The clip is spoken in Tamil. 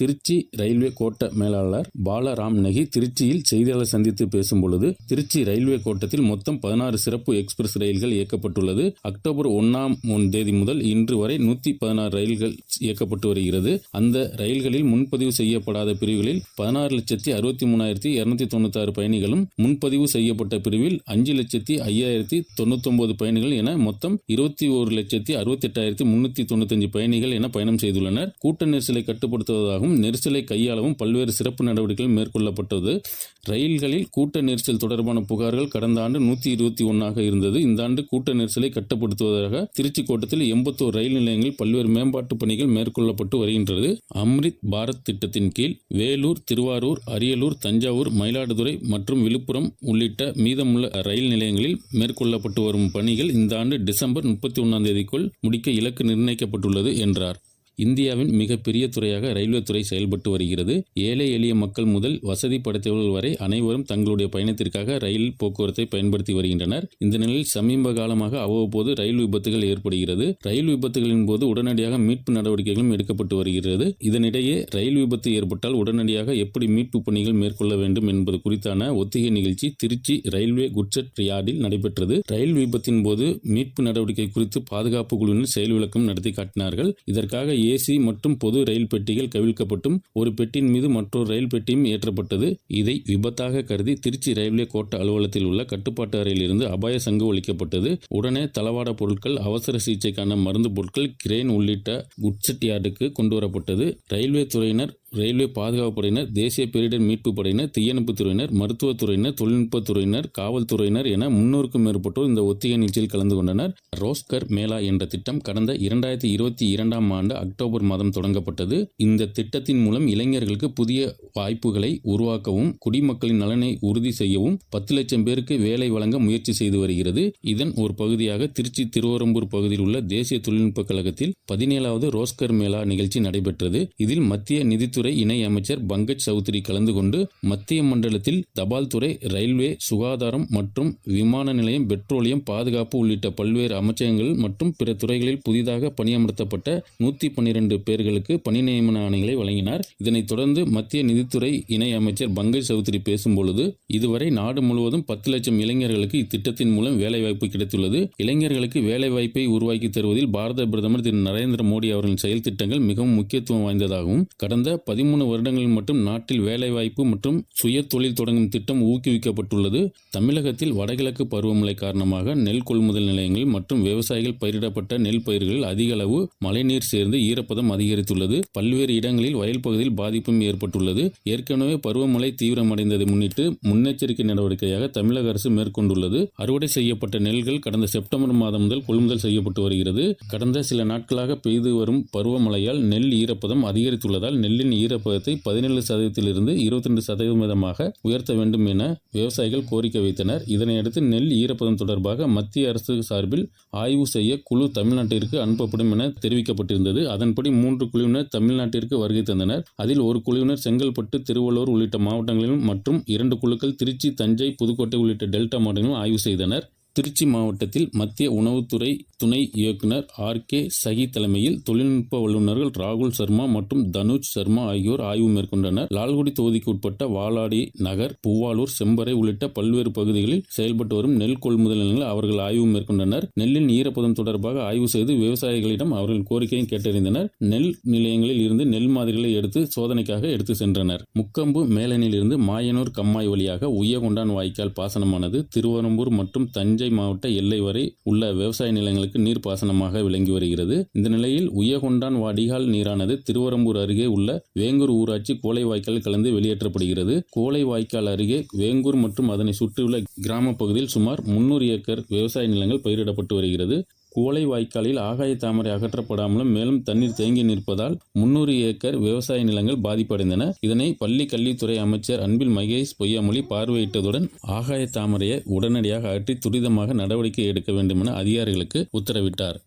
திருச்சி ரயில்வே கோட்ட மேலாளர் பாலராம் நகி திருச்சியில் செய்தியாளர் சந்தித்து பேசும்பொழுது திருச்சி ரயில்வே கோட்டத்தில் மொத்தம் பதினாறு சிறப்பு எக்ஸ்பிரஸ் ரயில்கள் இயக்கப்பட்டுள்ளது. அக்டோபர் ஒன்னாம் தேதி முதல் இன்று வரை நூத்தி பதினாறு ரயில்கள் இயக்கப்பட்டு வருகிறது. அந்த ரயில்களில் முன்பதிவு செய்யப்படாத பிரிவுகளில் பதினாறு லட்சத்தி அறுபத்தி மூணாயிரத்தி இருநூத்தி தொண்ணூத்தி ஆறு பயணிகளும் முன்பதிவு செய்யப்பட்ட பிரிவில் அஞ்சு லட்சத்தி ஐயாயிரத்தி தொண்ணூத்தொன்பது பயணிகள் என மொத்தம் இருபத்தி ஒரு லட்சத்தி அறுபத்தி எட்டாயிரத்தி முன்னூத்தி தொண்ணூத்தஞ்சு பயணிகள் என பயணம் செய்துள்ளனர். கூட்ட நெரிசலை கட்டுப்படுத்துவதாகவும் நெரிசலை கையாளவும் பல்வேறு சிறப்பு நடவடிக்கைகள் மேற்கொள்ளப்பட்டது. ரயில்களில் கூட்ட நெரிசல் தொடர்பான புகார்கள் கடந்த ஆண்டு நூத்தி இருபத்தி ஒன்னாக இருந்தது. இந்த ஆண்டு கூட்ட நெரிசலை கட்டுப்படுத்துவதாக திருச்சி கோட்டத்தில் எண்பத்தோரு ரயில் நிலையங்களில் பல்வேறு மேம்பாட்டு பணிகள் மேற்கொள்ளப்பட்டு வருகின்றது. அம்ரித் பாரத் திட்டத்தின் கீழ் வேலூர் திருவாரூர் அரியலூர் தஞ்சாவூர் மயிலாடுதுறை மற்றும் விழுப்புரம் உள்ளிட்ட மீதமுள்ள ரயில் நிலையங்களில் மேற்கொள்ளப்பட்டு வரும் பணிகள் இந்த ஆண்டு டிசம்பர் முப்பத்தி ஒன்றாம் தேதிக்குள் முடிக்க இலக்கு நிர்ணயிக்கப்பட்டுள்ளது என்றார். இந்தியாவின் மிகப்பெரிய துறையாக ரயில்வே துறை செயல்பட்டு வருகிறது. ஏழை எளிய மக்கள் முதல் வசதி படைத்தவர்கள் வரை அனைவரும் தங்களுடைய பயணத்திற்காக ரயில் போக்குவரத்தை பயன்படுத்தி வருகின்றனர். இந்த நிலையில் சமீப காலமாக அவ்வப்போது ரயில் விபத்துகள் ஏற்படுகிறது. ரயில் விபத்துகளின் போது உடனடியாக மீட்பு நடவடிக்கைகளும் எடுக்கப்பட்டு வருகிறது. இதனிடையே ரயில் விபத்து ஏற்பட்டால் உடனடியாக எப்படி மீட்பு பணிகள் மேற்கொள்ள வேண்டும் என்பது குறித்தான ஒத்திகை நிகழ்ச்சி திருச்சி ரயில்வே குட்செட் யார்டில் நடைபெற்றது. ரயில் விபத்தின் போது மீட்பு நடவடிக்கை குறித்து பாதுகாப்பு குழுவினர் செயல் விளக்கம் நடத்தி காட்டினார்கள். இதற்காக ஏசி மற்றும் பொது ரயில் பெட்டிகள் கவிழ்க்கப்பட்டும். ஒரு பெட்டியின் மீது மற்றொரு ரயில் பெட்டியும் ஏற்றப்பட்டது. இதை விபத்தாக கருதி திருச்சி ரயில்வே கோட்ட அலுவலகத்தில் உள்ள கட்டுப்பாட்டு அறையில் இருந்து அபாய சங்கு ஒழிக்கப்பட்டது. உடனே தளவாட பொருட்கள் அவசர சிகிச்சைக்கான மருந்து பொருட்கள் கிரேன் உள்ளிட்ட குட்செட் யார்டுக்கு கொண்டு வரப்பட்டது. ரயில்வே துறையினர் ரயில்வே பாதுகாப்பு படையினர் தேசிய பேரிடர் மீட்பு படையினர் தீயணைப்புத் துறையினர் மருத்துவத் துறையினர் தொழில்நுட்பத் துறையினர் காவல்துறையினர் என முன்னூறுக்கும் மேற்பட்டோர் இந்த ஒத்திகை நிகழ்ச்சியில் கலந்து கொண்டனர். ரோஸ்கர் மேளா என்ற திட்டம் கடந்த இரண்டாயிரத்தி இருபத்தி இரண்டாம் ஆண்டு அக்டோபர் மாதம் தொடங்கப்பட்டது. இந்த திட்டத்தின் மூலம் இளைஞர்களுக்கு புதிய வாய்ப்புகளை உருவாக்கவும் குடிமக்களின் நலனை உறுதி செய்யவும் பத்து லட்சம் பேருக்கு வேலை வழங்க முயற்சி செய்து வருகிறது. இதன் ஒரு பகுதியாக திருச்சி திருவரம்பூர் பகுதியில் உள்ள தேசிய தொழில்நுட்ப கழகத்தில் பதினேழாவது ரோஸ்கர் மேளா நிகழ்ச்சி நடைபெற்றது. இதில் மத்திய நிதித்துறை துறை இணை அமைச்சர் பங்கஜ் சௌத்ரி கலந்து கொண்டு மத்திய மண்டலத்தில் தபால் துறை ரயில்வே சுகாதாரம் மற்றும் விமான நிலையம் பெட்ரோலியம் பாதுகாப்பு உள்ளிட்ட பல்வேறு அமைச்சகங்கள் மற்றும் பிற துறைகளில் புதிதாக பணியமர்த்தப்பட்ட நூத்தி பன்னிரண்டு பேர்களுக்கு பணி நியமன ஆணைகளை வழங்கினார். இதனைத் தொடர்ந்து மத்திய நிதித்துறை இணை அமைச்சர் பங்கஜ் சௌத்ரி பேசும்பொழுது இதுவரை நாடு முழுவதும் பத்து லட்சம் இளைஞர்களுக்கு இத்திட்டத்தின் மூலம் வேலைவாய்ப்பு கிடைத்துள்ளது. இளைஞர்களுக்கு வேலைவாய்ப்பை உருவாக்கி தருவதில் பாரத பிரதமர் திரு நரேந்திர மோடி அவர்களின் செயல் திட்டங்கள் மிகவும் முக்கியத்துவம் வாய்ந்ததாகவும் கடந்த பதிமூணு வருடங்களில் மட்டும் நாட்டில் வேலைவாய்ப்பு மற்றும் சுய தொழில் தொடங்கும் திட்டம் ஊக்குவிக்கப்பட்டுள்ளது. தமிழகத்தில் வடகிழக்கு பருவமழை காரணமாக நெல் கொள்முதல் நிலையங்கள் மற்றும் விவசாயிகள் பயிரிடப்பட்ட நெல் பயிர்களில் அதிக அளவு மழைநீர் சேர்ந்து ஈரப்பதம் அதிகரித்துள்ளது. பல்வேறு இடங்களில் வயல் பகுதியில் பாதிப்பும் ஏற்பட்டுள்ளது. ஏற்கனவே பருவமழை தீவிரமடைந்ததை முன்னிட்டு முன்னெச்சரிக்கை நடவடிக்கையாக தமிழக அரசு மேற்கொண்டுள்ளது. அறுவடை செய்யப்பட்ட நெல்கள் கடந்த செப்டம்பர் மாதம் முதல் கொள்முதல் செய்யப்பட்டு வருகிறது. கடந்த சில நாட்களாக பெய்து வரும் பருவமழையால் நெல் ஈரப்பதம் அதிகரித்துள்ளதால் நெல்லின் ஈரப்பதத்தை பதினேழு சதவீதத்திலிருந்து இருபத்தி ரெண்டு சதவீதமாக உயர்த்த வேண்டும் என விவசாயிகள் கோரிக்கை வைத்தனர். இதனையடுத்து நெல் ஈரப்பதம் தொடர்பாக மத்திய அரசு சார்பில் ஆய்வு செய்ய குழு தமிழ்நாட்டிற்கு அனுப்பப்படும் என தெரிவிக்கப்பட்டிருந்தது. அதன்படி மூன்று குழுவினர் தமிழ்நாட்டிற்கு வருகை தந்தனர். அதில் ஒரு குழுவினர் செங்கல்பட்டு திருவள்ளூர் உள்ளிட்ட மாவட்டங்களிலும் மற்றும் இரண்டு குழுக்கள் திருச்சி தஞ்சை புதுக்கோட்டை உள்ளிட்ட டெல்டா மாவட்டங்களிலும் ஆய்வு செய்தனர். திருச்சி மாவட்டத்தில் மத்திய உணவுத்துறை துணை இயக்குனர் ஆர் கே சகி தலைமையில் தொழில்நுட்ப வல்லுநர்கள் ராகுல் சர்மா மற்றும் தனுஜ் சர்மா ஆகியோர் ஆய்வு மேற்கொண்டனர். லால்குடி தொகுதிக்கு உட்பட்ட வாலாடி நகர் பூவாலூர் செம்பறை உள்ளிட்ட பல்வேறு பகுதிகளில் செயல்பட்டு வரும் நெல் கொள்முதல் நிலையங்களில் அவர்கள் ஆய்வு மேற்கொண்டனர். நெல்லின் ஈரப்பதம் தொடர்பாக ஆய்வு செய்து விவசாயிகளிடம் அவர்கள் கோரிக்கையை கேட்டறிந்தனர். நெல் நிலையங்களில் இருந்து நெல் மாதிரிகளை எடுத்து சோதனைக்காக எடுத்து சென்றனர். முக்கம்பு மேலனிலிருந்து மாயனூர் கம்மாய் வழியாக உய்யகொண்டான் வாய்க்கால் பாசனமானது திருவரம்பூர் மற்றும் தஞ்சை தஞ்சை மாவட்ட எல்லை வரை உள்ள விவசாய நிலங்களுக்கு நீர்ப்பாசனமாக விளங்கி வருகிறது. இந்த நிலையில் உயகொண்டான் வடிகால் நீரானது திருவரம்பூர் அருகே உள்ள வேங்கூர் ஊராட்சி கோலை வாய்க்கால் கலந்து வெளியேற்றப்படுகிறது. கோலை வாய்க்கால் அருகே வேங்கூர் மற்றும் அதனை சுற்றியுள்ள கிராம பகுதியில் சுமார் முன்னூறு ஏக்கர் விவசாய நிலங்கள் பயிரிடப்பட்டு வருகிறது. குவளை வாய்க்காலில் ஆகாய தாமரை அகற்றப்படாமலும் மேலும் தண்ணீர் தேங்கி நிற்பதால் முன்னூறு ஏக்கர் விவசாய நிலங்கள் பாதிப்படைந்தன. இதனை பள்ளி கல்வித்துறை அமைச்சர் அன்பில் மகேஷ் பொய்யாமொழி பார்வையிட்டதுடன் ஆகாய தாமரையை உடனடியாக அகற்றி துரிதமாக நடவடிக்கை எடுக்க வேண்டும் என அதிகாரிகளுக்கு உத்தரவிட்டார்.